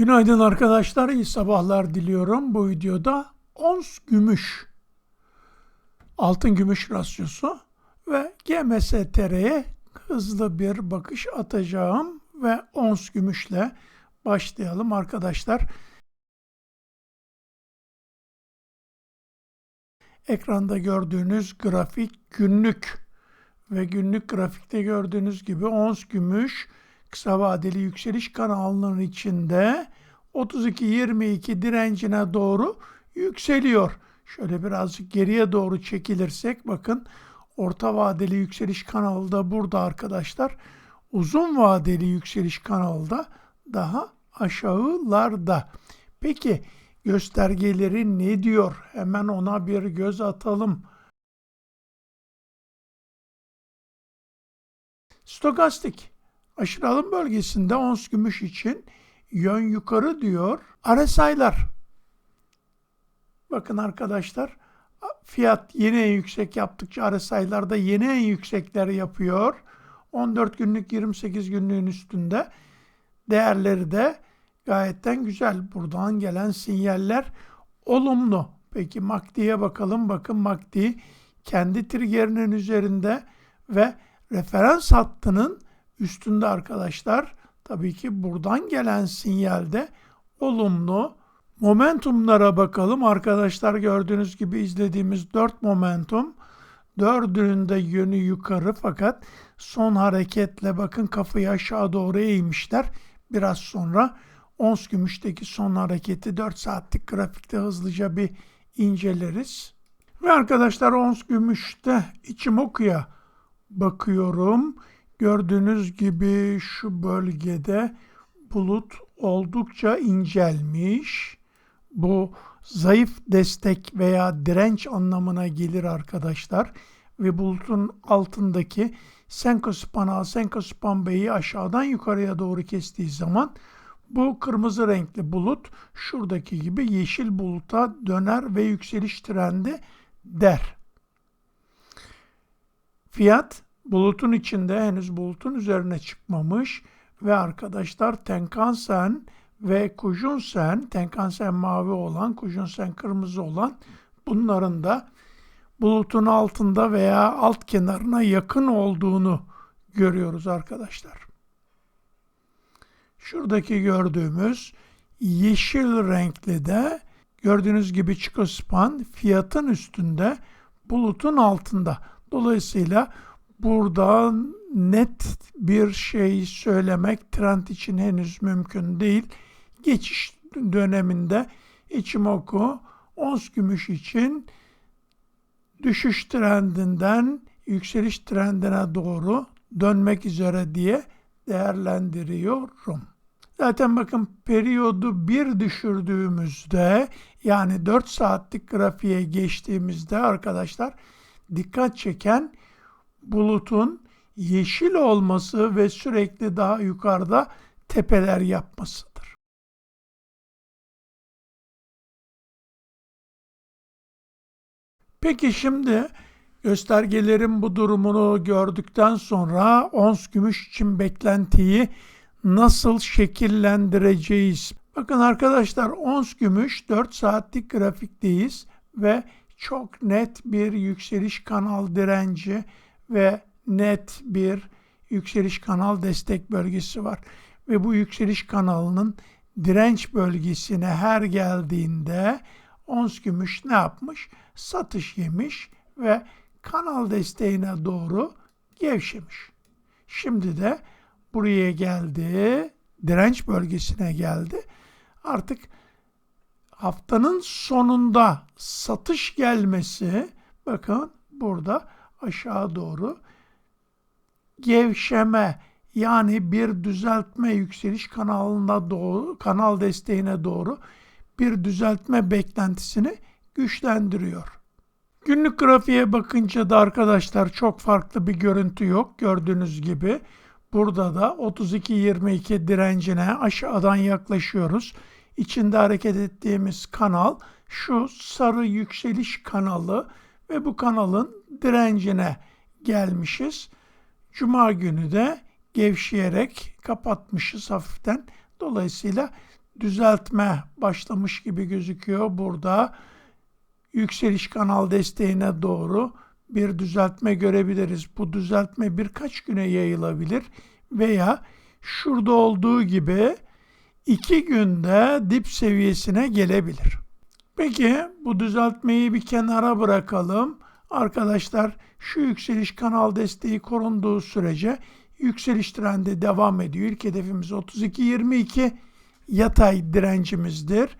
Günaydın arkadaşlar, iyi sabahlar diliyorum. Bu videoda ons gümüş, altın gümüş rasyosu ve GMSTR'ye hızlı bir bakış atacağım ve ons gümüşle başlayalım arkadaşlar. Ekranda gördüğünüz grafik günlük ve günlük grafikte gördüğünüz gibi ons gümüş kısa vadeli yükseliş kanalının içinde 32-22 direncine doğru yükseliyor. Şöyle birazcık geriye doğru çekilirsek bakın orta vadeli yükseliş kanalı da burada arkadaşlar. Uzun vadeli yükseliş kanalı da daha aşağılarda. Peki göstergeleri ne diyor? Hemen ona bir göz atalım. Stokastik aşırı alım bölgesinde ons gümüş için yön yukarı diyor. RSI'lar. Bakın arkadaşlar fiyat yeni en yüksek yaptıkça RSI'lar da yeni en yüksekleri yapıyor. 14 günlük 28 günlüğün üstünde. Değerleri de gayetten güzel. Buradan gelen sinyaller olumlu. Peki MACD'ye bakalım. Bakın MACD kendi triggerinin üzerinde ve referans hattının üstünde arkadaşlar. Tabii ki buradan gelen sinyalde olumlu. Momentumlara bakalım. Arkadaşlar gördüğünüz gibi izlediğimiz 4 momentum. Dördünün de yönü yukarı fakat son hareketle bakın kafayı aşağı doğru eğmişler. Biraz sonra ons gümüşteki son hareketi 4 saatlik grafikte hızlıca bir inceleriz. Ve arkadaşlar ons gümüşte Ichimoku'ya bakıyorum. Gördüğünüz gibi şu bölgede bulut oldukça incelmiş. Bu zayıf destek veya direnç anlamına gelir arkadaşlar. Ve bulutun altındaki Senkospan A, Senkospan B'yi aşağıdan yukarıya doğru kestiği zaman bu kırmızı renkli bulut şuradaki gibi yeşil buluta döner ve yükseliş trendi der. Fiyat bulutun içinde henüz bulutun üzerine çıkmamış ve arkadaşlar Tenkan-sen ve Kujun-sen, Tenkan-sen mavi olan, Kujun-sen kırmızı olan bunların da bulutun altında veya alt kenarına yakın olduğunu görüyoruz arkadaşlar. Şuradaki gördüğümüz yeşil renkli de gördüğünüz gibi Çikospan fiyatın üstünde bulutun altında. Dolayısıyla burada net bir şey söylemek trend için henüz mümkün değil. Geçiş döneminde Ichimoku ons gümüş için düşüş trendinden yükseliş trendine doğru dönmek üzere diye değerlendiriyorum. Zaten bakın periyodu bir düşürdüğümüzde yani 4 saatlik grafiğe geçtiğimizde arkadaşlar dikkat çeken bulutun yeşil olması ve sürekli daha yukarıda tepeler yapmasıdır. Peki şimdi göstergelerin bu durumunu gördükten sonra ons gümüş için beklentiyi nasıl şekillendireceğiz? Bakın arkadaşlar ons gümüş 4 saatlik grafikteyiz ve çok net bir yükseliş kanal direnci ve net bir yükseliş kanal destek bölgesi var. Ve bu yükseliş kanalının direnç bölgesine her geldiğinde ons gümüş ne yapmış? Satış yemiş ve kanal desteğine doğru gevşemiş. Şimdi de buraya geldi, direnç bölgesine geldi. Artık haftanın sonunda satış gelmesi bakın burada aşağı doğru gevşeme yani bir düzeltme yükseliş kanalına doğru kanal desteğine doğru bir düzeltme beklentisini güçlendiriyor. Günlük grafiğe bakınca da arkadaşlar çok farklı bir görüntü yok. Gördüğünüz gibi burada da 32-22 direncine aşağıdan yaklaşıyoruz. İçinde hareket ettiğimiz kanal şu sarı yükseliş kanalı ve bu kanalın direncine gelmişiz. Cuma günü de gevşeyerek kapatmışız hafiften. Dolayısıyla düzeltme başlamış gibi gözüküyor. Burada yükseliş kanal desteğine doğru bir düzeltme görebiliriz. Bu düzeltme birkaç güne yayılabilir veya şurada olduğu gibi iki günde dip seviyesine gelebilir. Peki bu düzeltmeyi bir kenara bırakalım. Arkadaşlar şu yükseliş kanal desteği korunduğu sürece yükseliş trendi devam ediyor. İlk hedefimiz 32.22 yatay direncimizdir.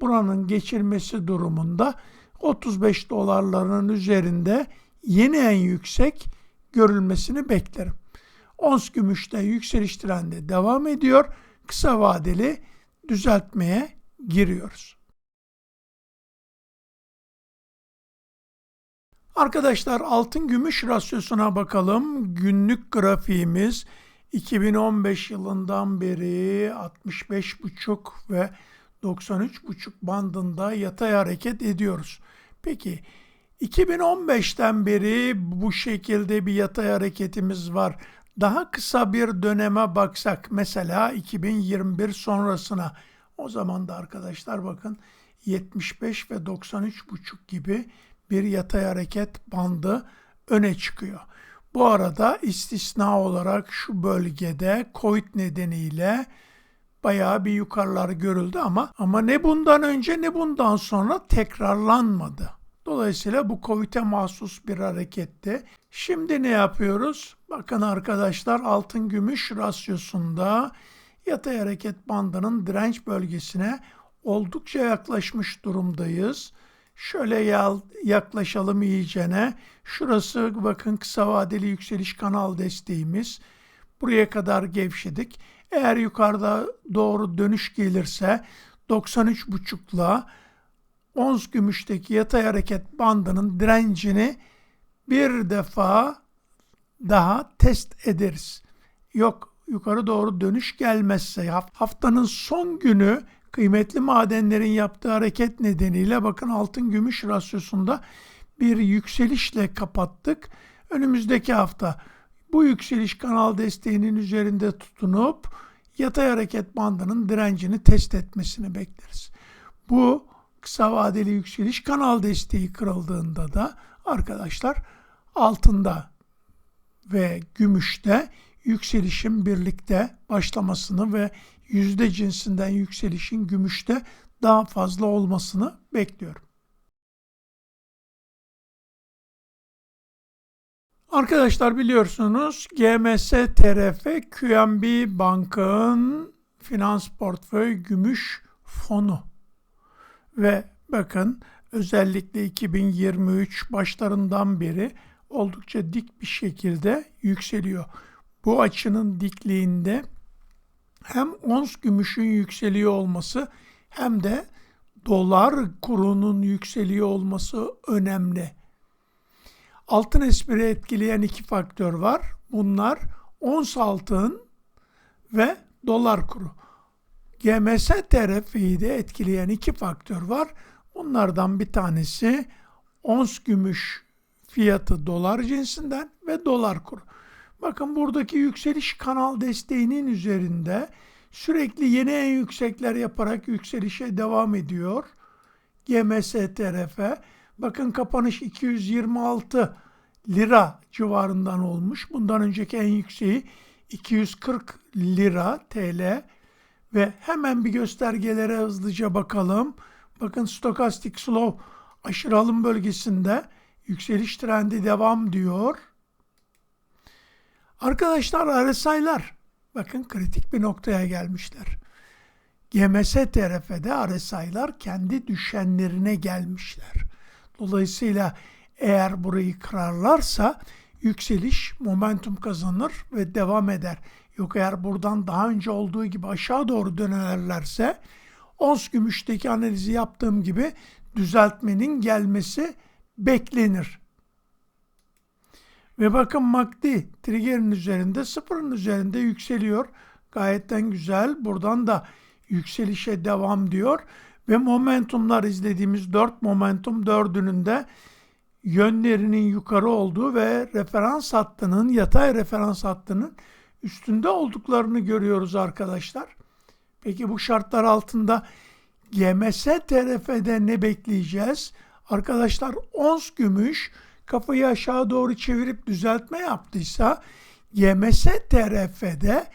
Buranın geçilmesi durumunda 35 dolarların üzerinde yeni en yüksek görülmesini beklerim. Ons gümüşte yükseliş trendi devam ediyor. Kısa vadeli düzeltmeye giriyoruz. Arkadaşlar altın gümüş rasyosuna bakalım. Günlük grafiğimiz 2015 yılından beri 65,5 ve 93,5 bandında yatay hareket ediyoruz. Peki 2015'ten beri bu şekilde bir yatay hareketimiz var. Daha kısa bir döneme baksak mesela 2021 sonrasına o zaman da arkadaşlar bakın 75 ve 93,5 gibi bir yatay hareket bandı öne çıkıyor. Bu arada istisna olarak şu bölgede Covid nedeniyle bayağı bir yukarılar görüldü ama ama ne bundan önce ne bundan sonra tekrarlanmadı. Dolayısıyla bu Covid'e mahsus bir hareketti. Şimdi ne yapıyoruz? Bakın arkadaşlar altın gümüş rasyosunda yatay hareket bandının direnç bölgesine oldukça yaklaşmış durumdayız. Şöyle yaklaşalım iyicene. Şurası bakın kısa vadeli yükseliş kanal desteğimiz. Buraya kadar gevşedik. Eğer yukarıda doğru dönüş gelirse 93.5'la ons gümüşteki yatay hareket bandının direncini bir defa daha test ederiz. Yok yukarı doğru dönüş gelmezse haftanın son günü kıymetli madenlerin yaptığı hareket nedeniyle bakın altın gümüş rasyosunda bir yükselişle kapattık. Önümüzdeki hafta bu yükseliş kanal desteğinin üzerinde tutunup yatay hareket bandının direncini test etmesini bekleriz. Bu kısa vadeli yükseliş kanal desteği kırıldığında da arkadaşlar altında ve gümüşte yükselişin birlikte başlamasını ve yüzde cinsinden yükselişin gümüşte daha fazla olmasını bekliyorum. Arkadaşlar biliyorsunuz GMS TRF QNB Bank'ın finans portföy gümüş fonu ve bakın özellikle 2023 başlarından beri oldukça dik bir şekilde yükseliyor. Bu açının dikliğinde hem ons gümüşün yükseliyor olması hem de dolar kurunun yükseliyor olması önemli. Altın espri etkileyen iki faktör var. Bunlar ons altın ve dolar kuru. GMS TRF'yi de etkileyen iki faktör var. Bunlardan bir tanesi ons gümüş fiyatı dolar cinsinden ve dolar kuru. Bakın buradaki yükseliş kanal desteğinin üzerinde sürekli yeni en yüksekler yaparak yükselişe devam ediyor. GMS TRF. Bakın kapanış 226 lira civarından olmuş. Bundan önceki en yükseği 240 lira TL ve hemen bir göstergelere hızlıca bakalım. Bakın stokastik slow aşırı alım bölgesinde yükseliş trendi devam diyor. Arkadaşlar RSI'lar bakın kritik bir noktaya gelmişler. GMS TRF'de RSI'lar kendi düşenlerine gelmişler. Dolayısıyla eğer burayı kırarlarsa yükseliş momentum kazanır ve devam eder. Yok eğer buradan daha önce olduğu gibi aşağı doğru dönerlerse ons gümüşteki analizi yaptığım gibi düzeltmenin gelmesi beklenir. Ve bakın MACD trigger'in üzerinde sıfırın üzerinde yükseliyor. Gayetten güzel. Buradan da yükselişe devam diyor. Ve momentumlar izlediğimiz dört momentum dördünün de yönlerinin yukarı olduğu ve referans hattının, yatay referans hattının üstünde olduklarını görüyoruz arkadaşlar. Peki bu şartlar altında GMS TRF'de ne bekleyeceğiz? Arkadaşlar ons gümüş kafayı aşağı doğru çevirip düzeltme yaptıysa GMS TRF'de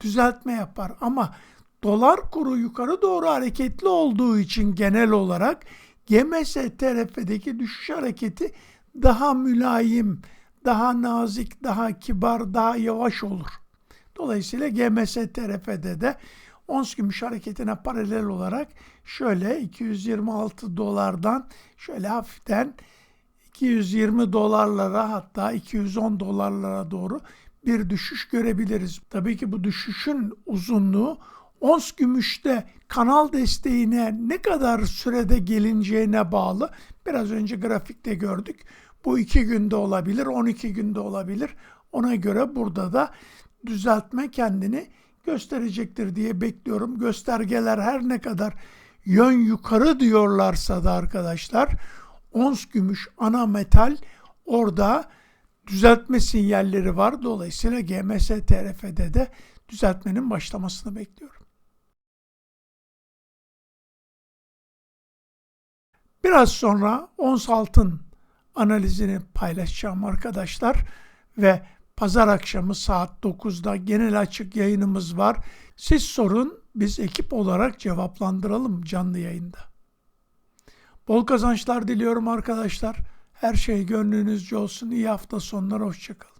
düzeltme yapar. Ama dolar kuru yukarı doğru hareketli olduğu için genel olarak GMS TRF'deki düşüş hareketi daha mülayim, daha nazik, daha kibar, daha yavaş olur. Dolayısıyla GMS TRF'de de ons gümüş hareketine paralel olarak şöyle 226 dolardan şöyle hafiften 220 dolarlara hatta 210 dolarlara doğru bir düşüş görebiliriz. Tabii ki bu düşüşün uzunluğu ons gümüşte kanal desteğine ne kadar sürede gelineceğine bağlı. Biraz önce grafikte gördük. Bu 2 günde olabilir, 12 günde olabilir. Ona göre burada da düzeltme kendini gösterecektir diye bekliyorum. Göstergeler her ne kadar yön yukarı diyorlarsa da arkadaşlar ons gümüş ana metal orada düzeltme sinyalleri var. Dolayısıyla GMS TRF'de de düzeltmenin başlamasını bekliyorum. Biraz sonra ons altın analizini paylaşacağım arkadaşlar ve pazar akşamı saat 9'da genel açık yayınımız var. Siz sorun biz ekip olarak cevaplandıralım canlı yayında. Bol kazançlar diliyorum arkadaşlar. Her şey gönlünüzce olsun. İyi hafta sonları. Hoşçakalın.